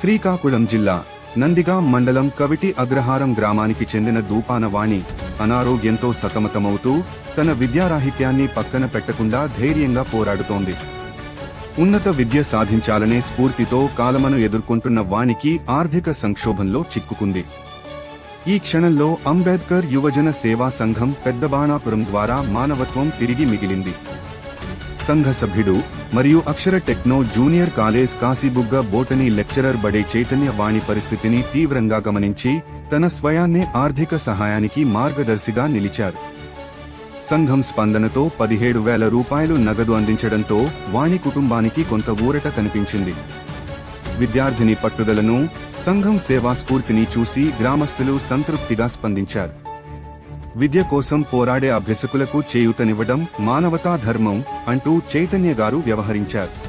శ్రీకాకుళం జిల్లా నందిగాం మండలం కవిటి అగ్రహారం గ్రామానికి చెందిన దూపానవాణి అనారోగ్యంతో సతమతమవుతూ తన విద్యారాహిత్యాన్ని పక్కన పెట్టకుండా ధైర్యంగా పోరాడుతోంది. ఉన్నత విద్య సాధించాలనే స్ఫూర్తితో కాలమను ఎదుర్కొంటున్న వాణికి ఆర్థిక సంక్షోభంలో చిక్కుకుంది. ఈ క్షణంలో అంబేద్కర్ యువజన సేవా సంఘం పెద్దబాణాపురం ద్వారా మానవత్వం తిరిగి మిగిలింది. సంఘ సభ్యుడు మరియు Akshara techno junior college Kasibugga botany lecturer Bade Chaitanya Vani పరిస్థితిని తీవ్రంగా గమనించి తన స్వయాన్నే ఆర్థిక సహాయానికి మార్గదర్శిగా నిలిచారు. సంఘం స్పందనతో పదిహేడు వేల రూపాయలు నగదు అందించడంతో వాణి కుటుంబానికి కొంత ఊరట కనిపించింది. విద్యార్థిని పట్టుదలను సంఘం సేవా స్ఫూర్తిని చూసి గ్రామస్తులు సంతృప్తిగా స్పందించారు. విద్య కోసం పోరాడే అభ్యసకులకు చేయూతనివ్వడం మానవతా ధర్మం అంటూ చైతన్య గారు వ్యవహరించారు.